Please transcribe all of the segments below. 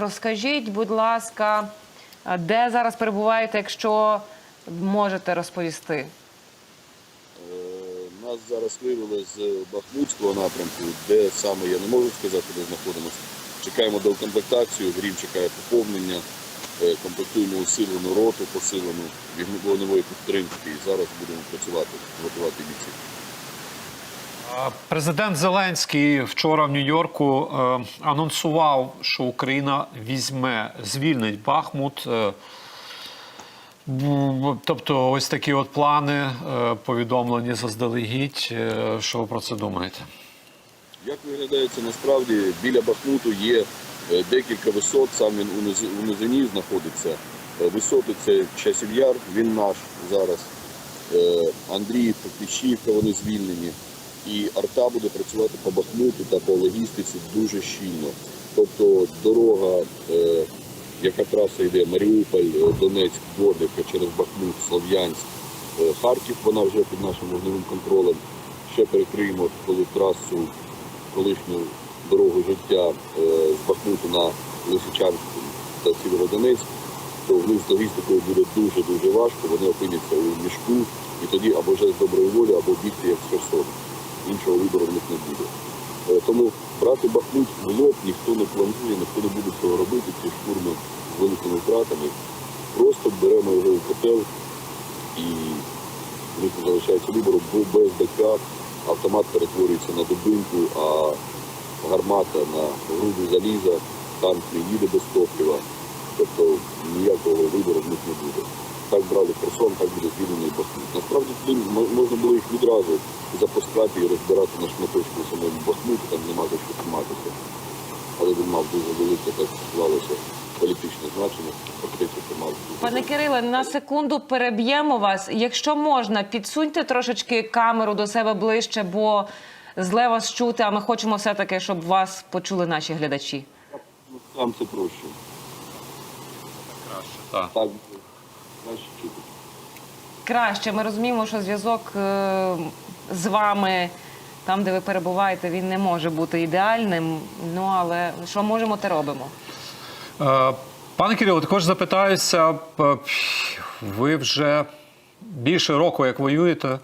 розкажіть, будь ласка, де зараз перебуваєте, якщо можете розповісти? Е, Нас зараз вивели з Бахмутського напрямку, де саме я не можу сказати, де знаходимося. Чекаємо доукомплектацію, Грім чекає поповнення, е, комплектуємо усилену роту, посилену вогневої підтримки і зараз будемо працювати, готувати бійців. Президент Зеленський вчора в Нью-Йорку е, анонсував, що Україна візьме, звільнить Бахмут. Е, тобто, ось такі от плани е, повідомлені заздалегідь. Що ви про це думаєте? Як виглядає це насправді, біля Бахмуту є декілька висот, сам він у низ- у низині знаходиться. Висоти це Часів Яр, він наш зараз. Андріївка, Кліщівка, вони звільнені. І арта буде працювати по Бахмуту та по логістиці дуже щільно. Тобто дорога, е, яка траса йде Маріуполь, е, Донецьк, Горлівка через Бахмут, Слов'янськ, е, Харків, вона вже під нашим вогневим контролем. Ще перекриємо коли трасу колишню дорогу життя е, з Бахмуту на Лисичанську та Сєвєродонецьк, то в них з логістикою буде дуже-дуже важко, вони опиняться у мішку, і тоді або вже з доброї волі, або бігти як з Херсону. Іншого вибору в них не буде. Е, Тому брати Бахмут в лоб ніхто не планує, ніхто не буде цього робити, ці штурми з великими втратами. Просто беремо його в котел і них залишається вибору, бо без БК автомат перетворюється на дубинку, а гармата на груду заліза, танк не їде без топлива. Тобто ніякого вибору в них не буде. Так брали Херсон, так буде звільнений Бахмут. Насправді туди можна було їх відразу запускати і розбирати на шматочку самому Бахмуті, там нема за що триматися. Але він мав дуже велике, так склалося, політичне значення, фактично це мав Пане Кириле, на секунду переб'ємо вас. Якщо можна, підсуньте трошечки камеру до себе ближче, бо зле вас чути, а ми хочемо все-таки, щоб вас почули наші глядачі. Ну, Там це проще. Краще. Так. Так краще чути. Краще, ми розуміємо, що зв'язок е, з вами, там, де ви перебуваєте, він не може бути ідеальним. Ну але що можемо, те робимо. Е, Пане Кирило, також запитаюся, ви вже більше року як воюєте,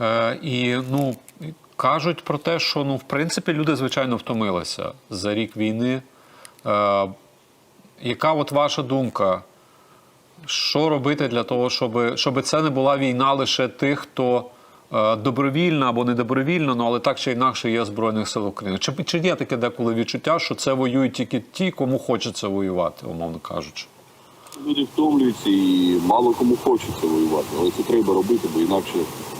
Е, і ну, кажуть про те, що ну, в принципі люди звичайно втомилися за рік війни. Е, Яка от ваша думка? Що робити для того, щоб, щоб це не була війна лише тих, хто е, добровільно або недобровільно, ну, але так чи інакше є Збройних сил України? Чи, чи є таке деколи відчуття, що це воюють тільки ті, кому хочеться воювати, умовно кажучи? Люди втомлюються і мало кому хочеться воювати, але це треба робити, бо інакше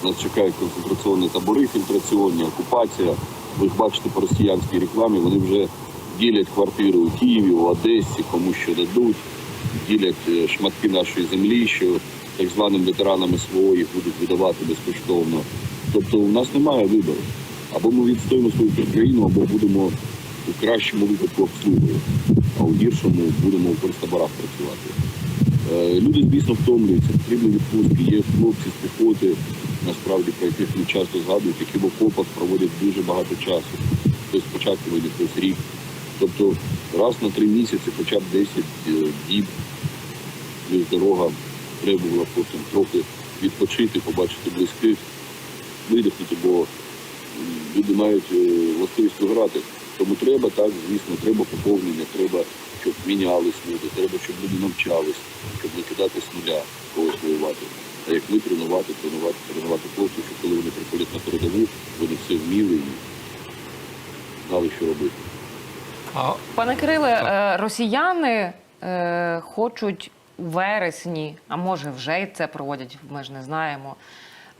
нас чекають концентраційні табори, фільтраційні, окупація. Ви ж бачите по росіянській рекламі, вони вже ділять квартири у Києві, у Одесі, кому що дадуть, ділять е, шматки нашої землі, що так званим ветеранам СВО їх будуть видавати безкоштовно. Тобто у нас немає вибору. Або ми відстоїмо свою країну, або будемо у кращому випадку обслугою, а у гіршому будемо у концтаборах працювати. Е, Люди, звісно, втомлюються, потрібні відпустки. Є хлопці з піхоти, насправді, про яких ми часто згадують, які в окопах проводять дуже багато часу. Хтось спочатку вийде, хтось рік. Тобто раз на три місяці, хоча б 10 е, діб, плюс дорога, треба було потім трохи відпочити, побачити близьких, видихнути, бо люди мають е, властивість виграти. Тому треба так, звісно, треба поповнення, треба, щоб мінялись люди, треба, щоб люди навчались, щоб не кидати з нуля когось воювати. А як ми тренувати, тренувати, тренувати хлопців, щоб коли вони приходять на передову, вони все вміли і знали, що робити. А Пане Кириле, е, росіяни е, хочуть у вересні, а може вже й це проводять, ми ж не знаємо.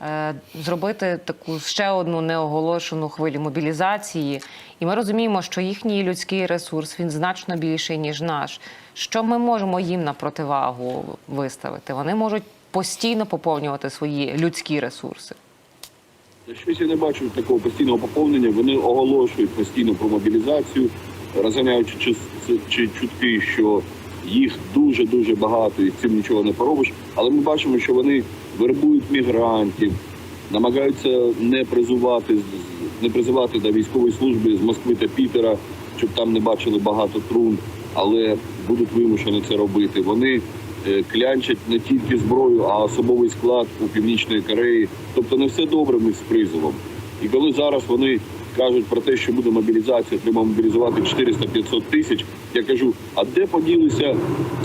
е, Зробити таку ще одну неоголошену хвилю мобілізації, і ми розуміємо, що їхній людський ресурс він значно більший ніж наш. Що ми можемо їм на противагу виставити? Вони можуть постійно поповнювати свої людські ресурси. Щось я не бачу такого постійного поповнення. Вони оголошують постійно про мобілізацію, розганяючи чи, чи чутки, що їх дуже дуже багато і цим нічого не поробиш. Але ми бачимо, що вони вербують мігрантів, намагаються не призувати не призивати до військової служби з Москви та Пітера, щоб там не бачили багато трун. але будуть вимушені це робити. Вони е, клянчать не тільки зброю, а особовий склад у Північної Кореї. Тобто не все добре них з призовом. І коли зараз вони кажуть про те, що буде мобілізація, треба мобілізувати 400-500 тисяч. Я кажу, а де поділися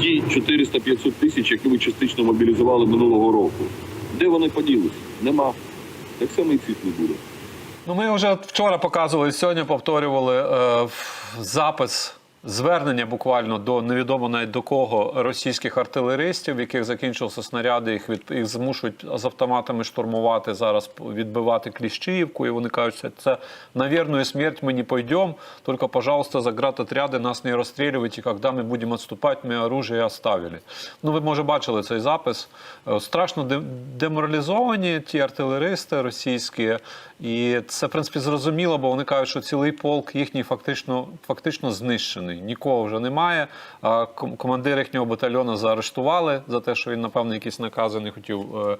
ті 400-500 тисяч, які ви частично мобілізували минулого року? Де вони поділися? Нема. Так само і цих не буде. Ну, ми вже вчора показували, сьогодні повторювали е, запис. Звернення буквально до невідомо навіть до кого російських артилеристів, в яких закінчилися снаряди, їх від їх змушують з автоматами штурмувати зараз, відбивати Кліщіївку. І вони кажуть, що це на смерть ми не пойдемо. Тільки, пожалуйста, заградотряди нас не розстрілювати, і коли ми будемо відступати, ми оружие оставили. Ну, ви може бачили цей запис. Е, Страшно деморалізовані ті артилеристи російські, і це в принципі зрозуміло, бо вони кажуть, що цілий полк їхній фактично фактично знищений. Нікого вже немає. Командир їхнього батальйону заарештували за те, що він, напевно, якісь накази не хотів е,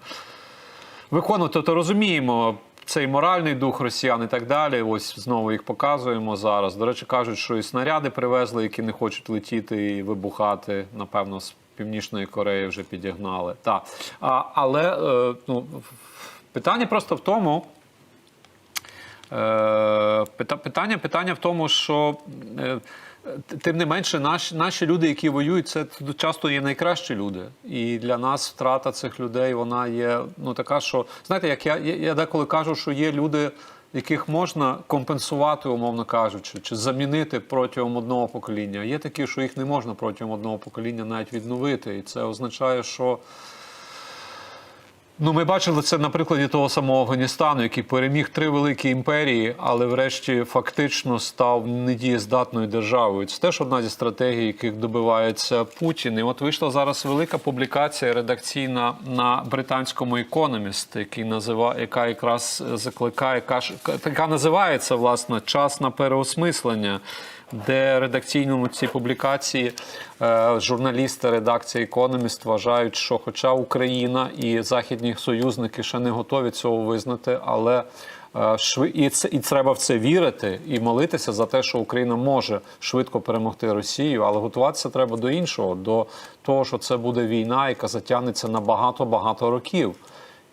виконувати. Тобто розуміємо. Цей моральний дух росіян і так далі. Ось знову їх показуємо зараз. До речі, кажуть, що і снаряди привезли, які не хочуть летіти і вибухати. Напевно, з Північної Кореї вже підігнали. Так. А, але е, ну, питання просто в тому. Е, питання, питання в тому, що е, тим не менше, наші, наші люди, які воюють, це часто є найкращі люди. І для нас втрата цих людей вона є ну така, що знаєте, як я, я, деколи кажу, що є люди, яких можна компенсувати, умовно кажучи, чи замінити протягом одного покоління. Є такі, що їх не можна протягом одного покоління навіть відновити. І це означає, що. Ну, ми бачили це на прикладі того самого Афганістану, який переміг три великі імперії, але врешті фактично став недієздатною державою. Це теж одна зі стратегій, яких добивається Путін. І от вийшла зараз велика публікація редакційна на британському Economist, який називає, яка якраз закликає, каже- яка називається власне час на переосмислення. Де редакційному цій публікації е, журналісти редакції Economist вважають, що хоча Україна і західні союзники ще не готові цього визнати, але е, і, це, і треба в це вірити і молитися за те, що Україна може швидко перемогти Росію, але готуватися треба до іншого, до того, що це буде війна, яка затягнеться на багато-багато років.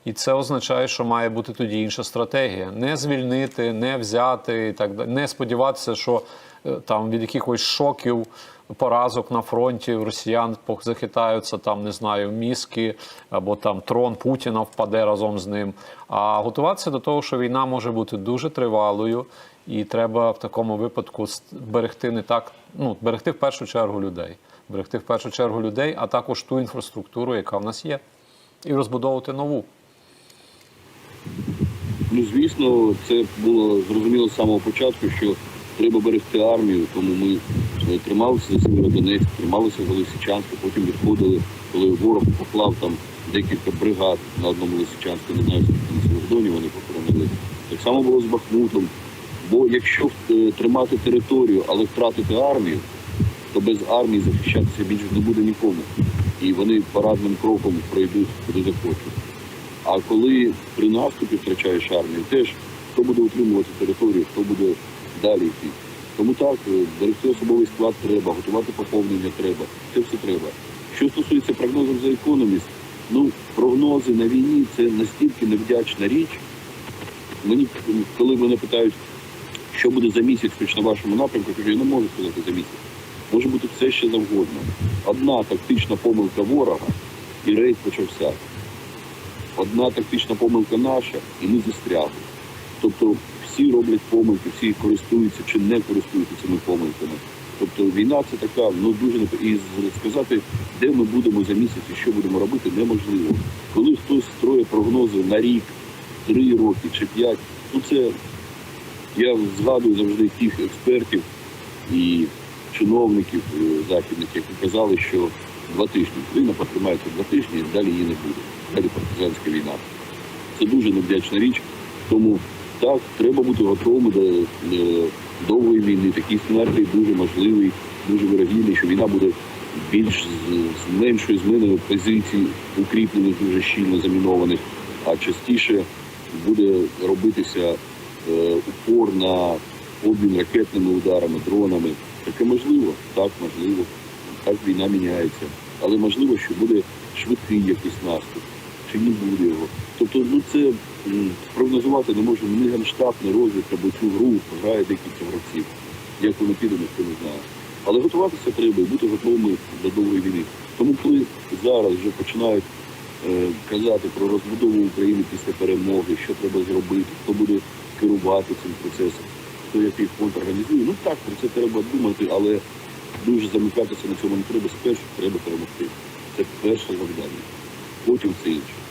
І це означає, що має бути тоді інша стратегія: не звільнити, не взяти і так не сподіватися, що там від якихось шоків. Поразок на фронті росіян захитаються там, не знаю, мізки або там трон Путіна впаде разом з ним. А готуватися до того, що війна може бути дуже тривалою, і треба в такому випадку берегти не так, ну берегти в першу чергу людей, берегти в першу чергу людей, а також ту інфраструктуру, яка в нас є, і розбудовувати нову. Ну, звісно, це було зрозуміло з самого початку, що треба берегти армію, тому ми е, трималися за Сєвєродонецьк, трималися за Лисичанська, потім відходили, коли ворог поклав там декілька бригад на одному Лисичанську, не знаю, скільки на Сєвєродоні вони похоронили. Так само було з Бахмутом. Бо якщо е, тримати територію, але втратити армію, то без армії захищатися більше не буде нікому. І вони парадним кроком пройдуть куди захочуть. А коли при наступі втрачаєш армію, теж хто буде утримувати територію, хто буде далі йти. Тому так, е, берегти особовий склад треба, готувати поповнення треба. Це все треба. Що стосується прогнозів за економіст, ну прогнози на війні це настільки невдячна річ. Мені коли мене питають, що буде за місяць хоч на вашому напрямку, я кажу, я не можу сказати за місяць. Може бути все ще завгодно. Одна тактична помилка ворога і рейд почався одна тактична помилка наша, і ми застрягли. Тобто всі роблять помилки, всі користуються чи не користуються цими помилками. Тобто війна це така, ну дуже не і сказати, де ми будемо за місяць і що будемо робити, неможливо. Коли хтось строїть прогнози на рік, три роки чи п'ять, ну це я згадую завжди тих експертів і чиновників е, західних, які казали, що два тижні Україна потримається два тижні, і далі її не буде. Далі партизанська війна. Це дуже невдячна річ. Тому так, треба бути готовими до довгої війни. Такий сценарій дуже можливий, дуже вирогідний, що війна буде більш з, з меншою зміною позицій, укріплених, дуже щільно замінованих, а частіше буде робитися е, упор на обмін ракетними ударами, дронами. Таке можливо, так, можливо. Так війна міняється. Але можливо, що буде швидкий якийсь наступ, чи не буде його. Тобто, ну це прогнозувати не може ні генштаб, ні розвідка, бо цю гру грає декілька гравців. Як вони піде, ніхто не знає. Але готуватися треба і бути готовими до довгої війни. Тому коли зараз вже починають е, казати про розбудову України після перемоги, що треба зробити, хто буде керувати цим процесом, хто який фонд організує. Ну так, про це треба думати, але дуже замикатися на цьому не треба. Спершу треба перемогти. Це перше завдання. Потім все інше.